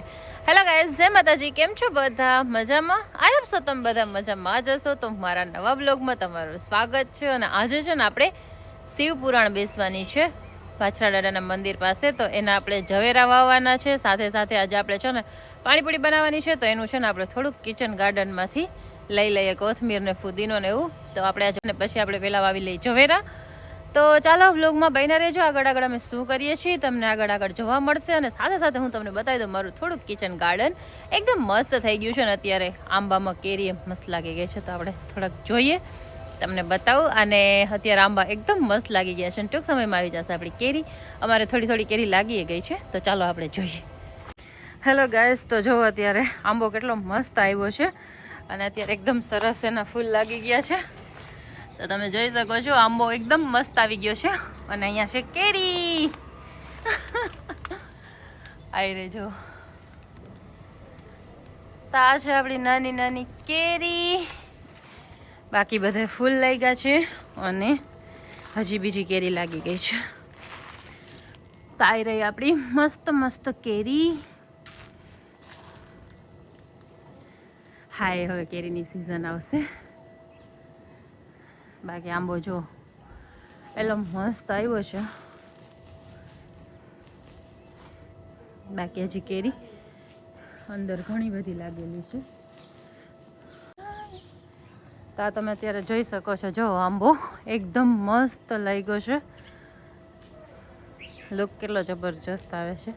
Hello guys જય માતાજી, કેમ છો બધા? મજામાં? આઈ હોપ સો તમે બધા મજામાં જ હશો. તો મારા નવા બ્લોગમાં તમારું સ્વાગત છે અને આજે છે ને આપણે શિવ પુરાણ બેસવાની છે. પાછરા દાદાના મંદિર પાસે, તો એના આપણે ઝવેરા વાવવાના છે. સાથે સાથે આજે આપણે છે ને પાણીપુરી બનાવવાની છે. તો એનું છે ને આપણે થોડુંક કિચન ગાર્ડનમાંથી લઈ લઈએ કોથમીર ને ફુદીનો ને એવું. તો આપણે આજે પછી આપણે પહેલાં વાવી લઈએ ઝવેરા. તો ચાલો વ્લોગમાં બન્યા રહેજો. આગળ આગળ અમે શું કરીએ છીએ તમને આગળ આગળ જોવા મળશે અને સાથે સાથે હું તમને બતાવી દઉં મારું થોડુંક કિચન ગાર્ડન એકદમ મસ્ત થઈ ગયું છે ને અત્યારે આંબામાં કેરી મસ્ત લાગી ગઈ છે તો આપણે થોડાક જોઈએ. તમને બતાવું અને અત્યારે આંબા એકદમ મસ્ત લાગી ગયા છે અને ટૂંક સમયમાં આવી જશે આપણી કેરી. અમારે થોડી થોડી કેરી લાગી ગઈ છે. તો ચાલો આપણે જોઈએ. હેલો ગાયસ તો જુઓ અત્યારે આંબો કેટલો મસ્ત આવ્યો છે અને અત્યારે એકદમ સરસ એના ફૂલ લાગી ગયા છે. તો તમે જોઈ શકો છો, આંબો એકદમ મસ્ત આવી ગયો છે. અને અહીંયા છે કેરી. આવી રે જો. તો આ છે આપણી નાની નાની કેરી. બાકી બધે ફૂલ લાગ્યા છે અને હજી બીજી કેરી લાગી ગઈ છે. તો આવી રહી આપણી મસ્ત મસ્ત કેરી. હાય, હવે કેરીની સિઝન આવશે. બાકી આંબો જો એટલો મસ્ત આવ્યો છે. બાકી હજી કેરી અંદર ઘણી બધી લાગેલી છે. તો તમે અત્યારે જોઈ શકો છો, જો આંબો એકદમ મસ્ત લાગ્યો છે. લુક કેટલો જબરજસ્ત આવે છે.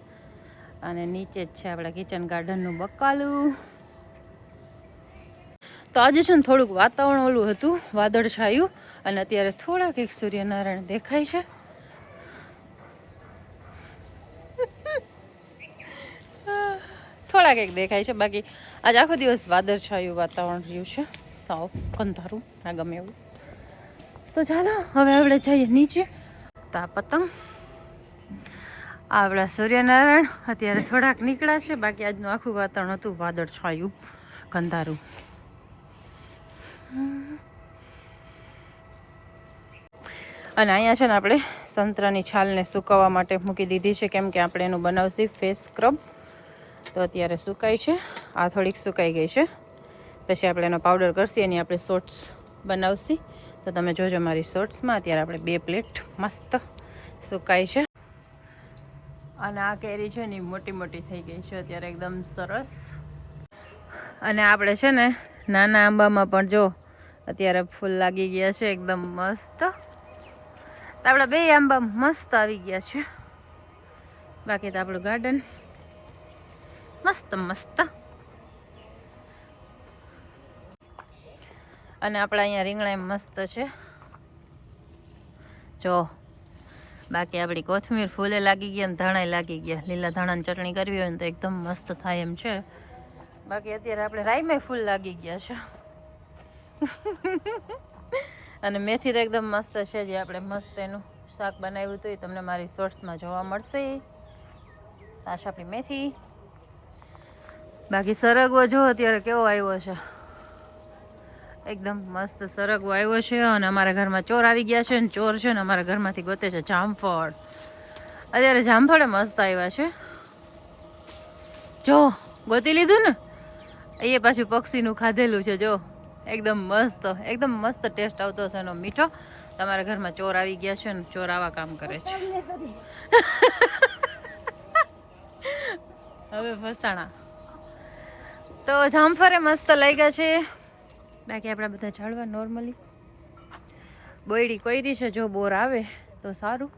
અને નીચે જ છે આપણા કિચન ગાર્ડનનું બકાલું. તો આજે છે ને થોડુંક વાતાવરણ ઓલું હતું વાદળ છાયું અને અત્યારે થોડાક એક સૂર્યનારાયણ દેખાય છે. થોડાક એક દેખાય છે, બાકી આજ આખો દિવસ વાદળ છાયું વાતાવરણ રહ્યું છે. સાવ કંધારું ના ગમે એવું. તો ચાલો, હવે આપણે જઈએ નીચે. તા પતંગ આપણા સૂર્યનારાયણ અત્યારે થોડાક નીકળ્યા છે, બાકી આજનું આખું વાતાવરણ હતું વાદળ છાયું કંધારું અને અહીંયા છે ને આપણે સંતરાની છાલને સુકવવા માટે મૂકી દીધી છે, કેમ કે આપણે એનું બનાવશી ફેસ સ્ક્રબ તો અત્યારે સુકાય છે. આ થોડીક સુકાઈ ગઈ છે. પછી આપણે એનો પાવડર કરશી, એની આપણે શોર્ટ્સ બનાવશી. તો તમે જોજો મારી શોર્ટ્સમાં અત્યારે આપણે બે પ્લેટ મસ્ત સુકાય છે. અને આ કેરી છે ને મોટી મોટી થઈ ગઈ છે, અત્યારે એકદમ સરસ. અને આપણે છે ને નાના આંબામાં પણ જો અત્યારે ફૂલ લાગી ગયા છે, એકદમ મસ્ત. આપણા બે આંબા મસ્ત આવી ગયા છે. બાકી તો આપણું ગાર્ડન મસ્ત મસ્ત. અને આપણા અહીંયા રીંગણા મસ્ત છે. જો, બાકી આપણી કોથમીર ફૂલે લાગી ગયા અને ધાણા લાગી ગયા. લીલા ધાણાની ચટણી કરવી હોય ને તો એકદમ મસ્ત થાય એમ છે. બાકી અત્યારે આપણે રાઈમાં ફૂલ લાગી ગયા છે. અને મેથી તો એકદમ મસ્ત છે, જે આપણે મસ્ત એનું શાક બનાવ્યું હતું એ તમને મારી શોર્ટ્સમાં જોવા મળશે. આ છે આપણી મેથી. બાકી સરગવો જો, અત્યારે કેવો આવ્યો છે? એકદમ મસ્ત સરગવો આવ્યો છે અને અમારા ઘરમાં ચોર આવી ગયા છે ને ચોર છે ને અમારા ઘરમાંથી ગોતે છે જામફળ. અત્યારે જામફળે મસ્ત આવ્યા છે. જો, ગોતી લીધું ને? એ પાછું પક્ષીનું ખાધેલું છે, જો. એકદમ મસ્ત એકદમ મસ્ત ટેસ્ટ આવતો હશે એનો મીઠો. તમારા ઘરમાં ચોર આવી ગયા છે ને, ચોર આવા કામ કરે છે. હવે ફસાણા તો જામફરે મસ્ત લાગ્યા છે. બાકી આપણા બધા ઝાડવા નોર્મલી બોયડી કોયરી છે, જો બોર આવે તો સારું.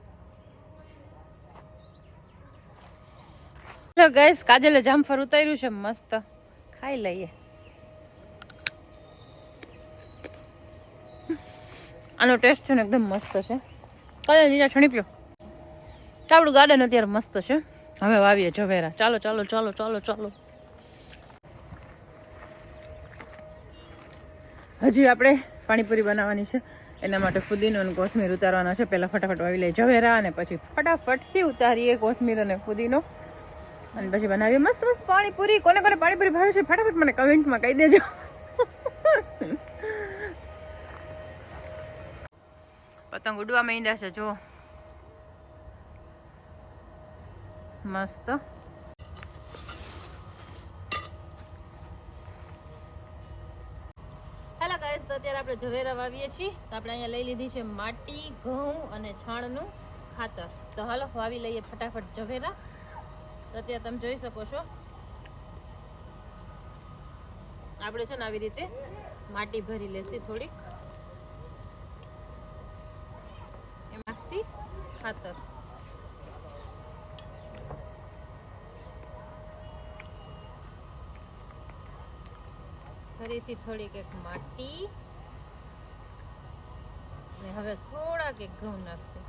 ગાઈસ કાજલે જામફળ ઉતાર્યું છે, મસ્ત. ખાઈ લઈએ. આનો ટેસ્ટ છે ને એકદમ મસ્ત છે. કદાચ નીચા છણી પીઓ. આપણું ગાર્ડન અત્યારે મસ્ત છે. હવે વાવીએ ઝવેરા ચાલો ચાલો ચાલો ચાલો ચાલો. હજી આપણે પાણીપુરી બનાવવાની છે. એના માટે ફુદીનો અને કોથમીર ઉતારવાના છે. પહેલાં ફટાફટ વાવી લઈએ. ઝવેરા અને પછી ફટાફટથી ઉતારીએ કોથમીર અને ફુદીનો. અને પછી બનાવીએ મસ્ત મસ્ત પાણીપુરી. કોને કોને પાણીપુરી ભાવે છે, ફટાફટ મને કમેન્ટમાં કહી દેજો. પતંગ ઉડવા માંડ્યા છે જો મસ્ત. હેલો ગાઈસ તો અત્યારે આપણે ઝવેરા વાવીએ છીએ. તો આપણે અહીંયા લઈ લીધી છે માટી, ઘઉં અને છાણનું ખાતર. તો હાલો વાવી લઈએ ફટાફટ ઝવેરા તો અત્યારે તમે જોઈ શકો છો. આપણે છે ને આવી રીતે માટી ભરી લેશી થોડીક. ખાતર. ફરીથી થોડીક એક માટી. અને હવે થોડાક એક ઘઉં નાખશે.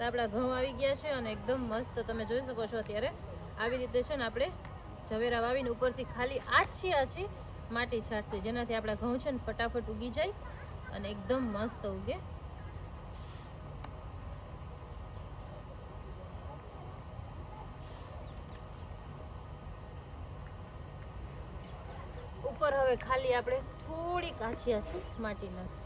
તો આપણા ઘઉં આવી ગયા છે અને એકદમ મસ્ત તમે જોઈ શકો છો અત્યારે. આવી રીતે છે ને આપણે ઝવેરા વાવીને ઉપરથી ખાલી આછી આછી માટી છાંટશે. જેનાથી આપણા ઘઉં છે ને ફટાફટ ઉગી જાય અને એકદમ મસ્ત ઉગે. ઉપર હવે ખાલી આપણે થોડીક આછી આછી માટી નાખશે.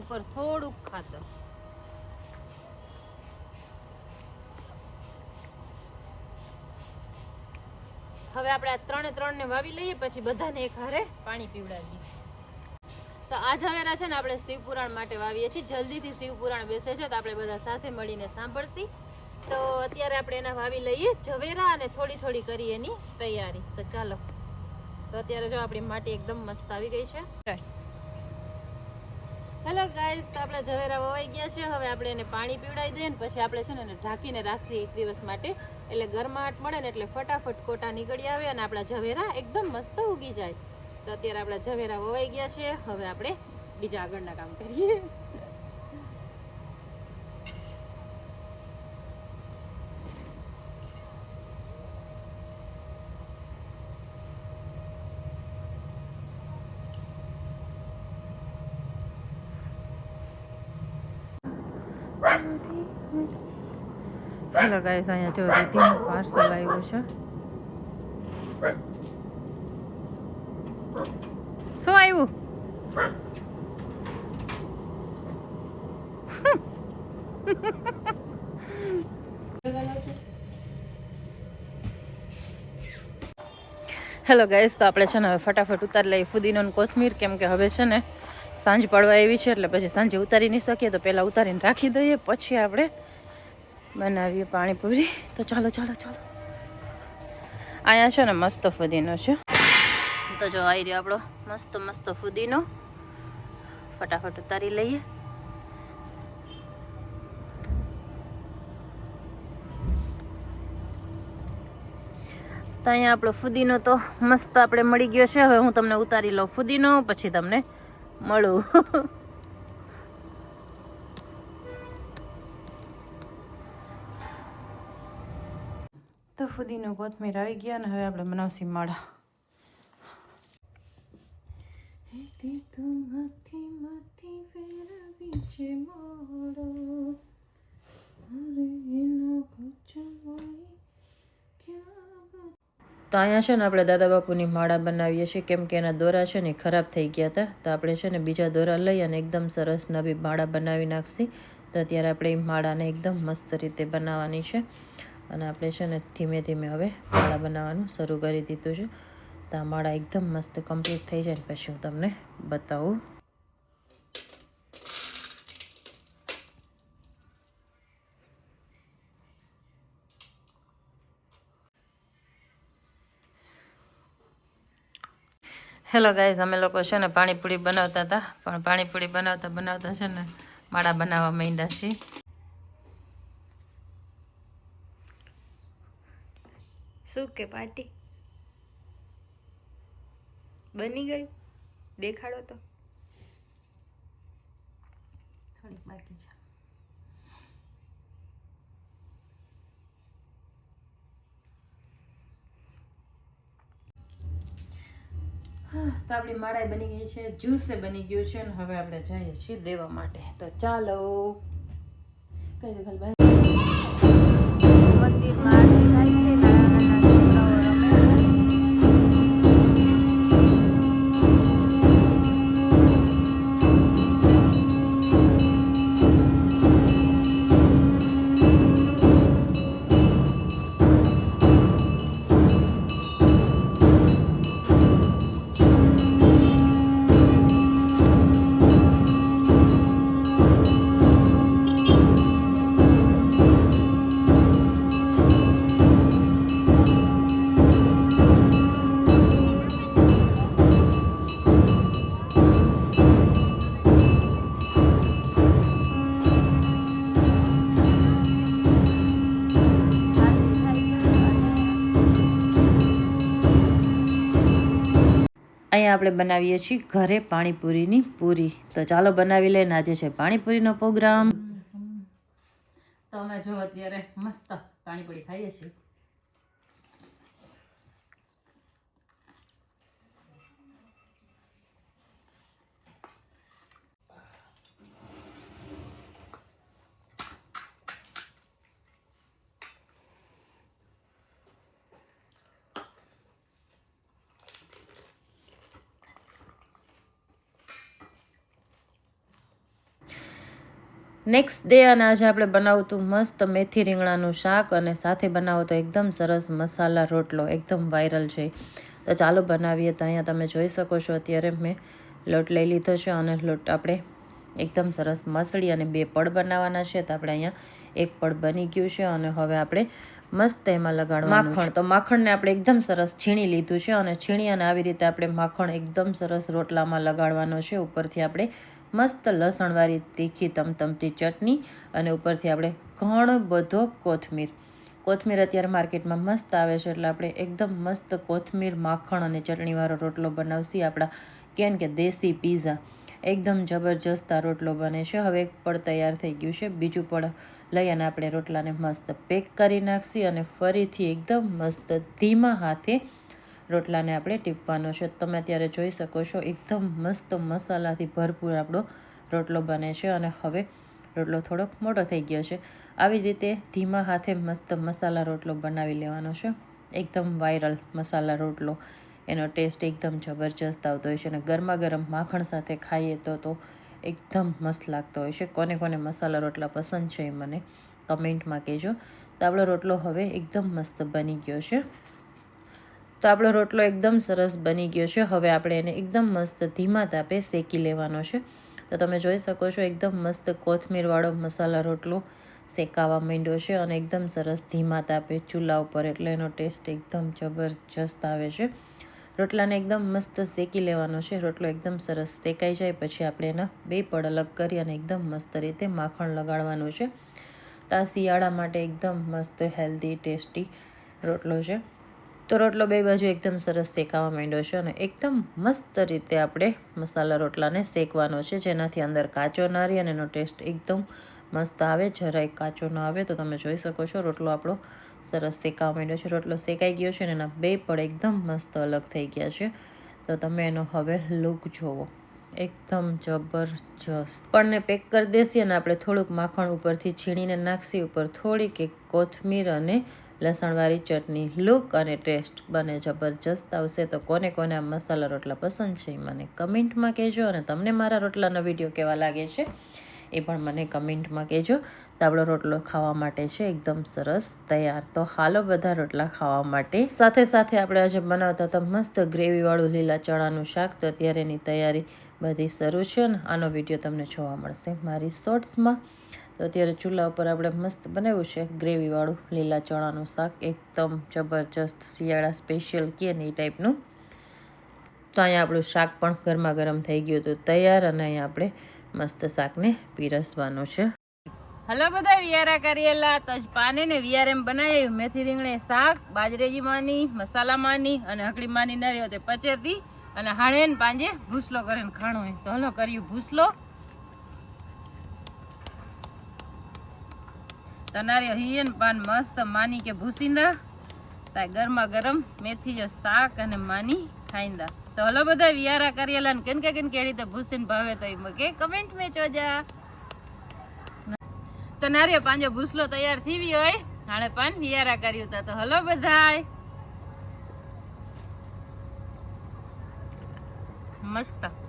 ઉપર થોડુંક ખાતર. હવે આપણે આ ત્રણે ત્રણ ને વાવી લઈએ, પછી બધાને એક હારે પાણી પીવડાવીએ. તો આ જવેરા છે ને આપણે શિવપુરાણ માટે વાવીએ છીએ. જલ્દીથી શિવપુરાણ બેસે છે, તો આપણે બધા સાથે મળીને સાંભળશી. તો અત્યારે આપણે એના વાવી લઈએ. ઝવેરા અને થોડી થોડી કરી એની તૈયારી. તો ચાલો. તો અત્યારે જો આપણી માટી એકદમ મસ્ત આવી ગઈ છે. હેલો ગાઈસ તો આપણે ઝવેરા વવાઈ ગયા છે. હવે આપણે એને પાણી પીવડાવી દઈએ ને પછી આપણે છે ને એને ઢાંકીને રાખીએ એક દિવસ માટે. એટલે ગરમાહટ મળે ને એટલે ફટાફટ કોટા નીકળી આવે અને આપણા ઝવેરા એકદમ મસ્ત ઉગી જાય. તો અત્યારે આપણા ઝવેરા વવાઈ ગયા છે. હવે આપણે બીજા આગળના કામ કરીએ. હેલો ગાઈસ અહીંયા જો રીતિનું પાર્સલ આવ્યું છે. શું આવ્યું? હેલો ગાઈસ તો આપણે છે ને હવે ફટાફટ ઉતારી લઈએ ફુદીનો કોથમીર, કેમ કે હવે છે ને સાંજ પડવા એવી છે, એટલે પછી સાંજે ઉતારી નહીં શકીએ, તો પહેલાં ઉતારીને રાખી દઈએ, પછી આપણે બનાવીએ પાણીપુરી. તો ચાલો ચાલો ચાલો. અહીંયા છે ને મસ્ત ફુદીનો છે. તો જો આવી રહ્યો આપણો મસ્ત મસ્ત ફુદીનો. ફટાફટ ઉતારી લઈએ. તો અહીંયા આપણો ફુદીનો તો મસ્ત આપણે મળી ગયો છે. હવે હું તમને ઉતારી લઉં ફુદીનો, પછી તમને મળું. તો કોથમીર આવી ગયા ને હવે આપણે બનાવશી માળા તો અહીંયા છે ને આપણે દાદા બાપુની માળા બનાવીએ છીએ, કેમ કે એના દોરા છે ને ખરાબ થઈ ગયા હતા. તો આપણે છે ને બીજા દોરા લઈ અને એકદમ સરસ નવી માળા બનાવી નાખશી. તો અત્યારે આપણે એ માળાને એકદમ મસ્ત રીતે બનાવવાની છે. અને આપણે છે ને ધીમે ધીમે હવે માળા બનાવવાનું શરૂ કરી દીધું છે. તો આ માળા એકદમ મસ્ત કમ્પ્લીટ થઈ જાય પછી હું તમને બતાવું. હેલો ગાઈઝ અમે લોકો છે ને પાણીપુરી બનાવતા હતા. પણ પાણીપુરી બનાવતા બનાવતા છે ને માળા બનાવવા માંડ્યા છીએ. શું કે પાર્ટી? બની ગયું? દેખાડો તો. થોડીક બાકી છે. તો આપણી માળાઈ બની ગઈ છે જ્યુસે બની ગયું છે અને હવે આપણે જઈએ છીએ દેવા માટે. તો ચાલો. કઈ દે મંદિરમાં અહીંયા આપણે બનાવીએ છીએ ઘરે પાણીપુરીની પૂરી. તો ચાલો બનાવી લઈને આજે છે પાણીપુરીનો પ્રોગ્રામ. તો અમે જો અત્યારે મસ્ત પાણીપુરી ખાઈએ છીએ. નેક્સ્ટ ડે અને આજે આપણે બનાવતું મસ્ત મેથી રીંગણાનું શાક અને સાથે બનાવો તો એકદમ સરસ મસાલા રોટલો એકદમ વાયરલ છે. તો ચાલો બનાવીએ તો અહીંયા તમે જોઈ શકો છો અત્યારે મેં લોટ લઈ લીધો છે અને લોટ આપણે એકદમ સરસ મસળી અને બે પડ બનાવવાના છે તો આપણે અહીંયા એક પડ બની ગયું છે અને હવે આપણે મસ્ત એમાં લગાડ માખણ. તો માખણને આપણે એકદમ સરસ છીણી લીધું છે અને છીણી અને આવી રીતે આપણે માખણ એકદમ સરસ રોટલામાં લગાડવાનો છે. ઉપરથી આપણે મસ્ત લસણવાળી તીખી તમતમતી ચટણી અને ઉપરથી આપણે ઘણો બધો કોથમીર. કોથમીર અત્યારે માર્કેટમાં મસ્ત આવે છે એટલે આપણે એકદમ મસ્ત કોથમીર, માખણ અને ચટણીવાળો રોટલો બનાવશી આપણા કેમ કે દેશી પીઝા. એકદમ જબરજસ્ત આ રોટલો બને છે. હવે એક પળ તૈયાર થઈ ગયું છે. બીજું પળ લઈ અને આપણે રોટલાને મસ્ત પેક કરી નાખશી અને ફરીથી એકદમ મસ્ત ધીમા હાથે રોટલાને આપણે ટીપવાનો છે. તમે અત્યારે જોઈ શકો છો, એકદમ મસ્ત મસાલાથી ભરપૂર આપણો રોટલો બને છે અને હવે રોટલો થોડોક મોટો થઈ ગયો છે. આવી રીતે ધીમા હાથે મસ્ત મસાલા રોટલો બનાવી લેવાનો છે. એકદમ વાયરલ મસાલા રોટલો. એનો ટેસ્ટ એકદમ જબરજસ્ત આવતો હોય છે અને ગરમા ગરમ માખણ સાથે ખાઈએ તો તો એકદમ મસ્ત લાગતો હોય છે. કોને કોને મસાલા રોટલા પસંદ છે એ મને કમેન્ટમાં કહેજો. તો આપણો રોટલો હવે એકદમ મસ્ત બની ગયો છે. તો આપણો રોટલો એકદમ સરસ બની ગયો છે. હવે આપણે એને એકદમ મસ્ત ધીમા તાપે શેકી લેવાનો છે. તો તમે જોઈ શકો છો, એકદમ મસ્ત કોથમીરવાળો મસાલા રોટલો શેકાવા માંડ્યો છે અને એકદમ સરસ ધીમા તાપે ચૂલા ઉપર. એટલે એનો ટેસ્ટ એકદમ જબરજસ્ત આવે છે. રોટલાને એકદમ મસ્ત શેકી લેવાનો છે. રોટલો એકદમ સરસ શેકાઈ જાય, પછી આપણે એના બે પડ અલગ કરી અને એકદમ મસ્ત રીતે માખણ લગાડવાનું છે. તો આ શિયાળા માટે એકદમ મસ્ત, હેલ્ધી, ટેસ્ટી રોટલો છે. તો રોટલો બે બાજુ એકદમ સરસ શેકાવા માંડ્યો છે અને એકદમ મસ્ત રીતે આપણે મસાલા રોટલાને શેકવાનો છે, જેનાથી અંદર કાચો ના રહે અને એનો ટેસ્ટ એકદમ મસ્ત આવે. જરાય કાચો ન આવે તો તમે જોઈ શકો છો, રોટલો આપણો સરસ શેકાવા માંડ્યો છે. રોટલો શેકાઈ ગયો છે અને એના બે પડ એકદમ મસ્ત અલગ થઈ ગયા છે. તો તમે એનો હવે લુક જોવો. એકદમ જબરજસ્ત. પણને પેક કરી દેસી અને આપણે થોડુંક માખણ ઉપરથી છીણીને નાખશી ઉપર થોડીક એક કોથમીર અને લસણવાળી ચટણી લુક અને ટેસ્ટ બને જબરજસ્ત આવશે તો કોને કોને આ મસાલા રોટલા પસંદ છે મને કમેન્ટમાં કહેજો અને તમને મારા રોટલાનો વીડિયો કેવા લાગે છે એ પણ મને કમેન્ટમાં કહેજો. તો રોટલો ખાવા માટે છે એકદમ સરસ તૈયાર. તો હાલો બધા રોટલા ખાવા માટે. સાથે સાથે આપણે આજે બનાવતા હતા મસ્ત ગ્રેવીવાળું લીલા ચણાનું શાક. તો અત્યારે એની તૈયારી બધી શરૂ છે ને આનો વીડિયો તમને જોવા મળશે મારી શોર્ટ્સમાં તો અત્યારે ચૂલા ઉપર આપણે મસ્ત બનાવ્યું છે ગ્રેવીવાળું લીલા ચણાનું શાક. એકદમ જબરજસ્ત શિયાળા સ્પેશિયલ કે ને એ ટાઈપનું તો અહીંયા આપણું શાક પણ ગરમા ગરમ થઈ ગયું હતું તૈયાર અને અહીંયા આપણે મસ્ત શાકને પીરસવાનું છે. હલો બધા, વિયારા કરેલા. તજપાને ને વિયાર એમ બનાવી મેથી રીંગણે શાક, બાજરેજી માની, મસાલા માની અને હકડી માની નરી તે પચેતી અને હાણે પાંજે ભૂસલો કરીને ખાણો તો હલો કર્યું ભૂસલો. તનારી હિયન પાન મસ્ત માની કે ભૂસીંદા. તા ગરમા ગરમ મેથી જો શાક અને માની ખાઈંદા. તો હલો બધા વિયારા કરેલા ને કેન કે કેન કેડી તો ભૂસીન ભાવે તો એ કે કમેન્ટ में ચોજા. તો નારે પાંજો ભૂસલો તૈયાર થઈ ગયો હોય. હાણે પાન વિયારા કર્યું તા. તો હલો બધાય. મસ્ત.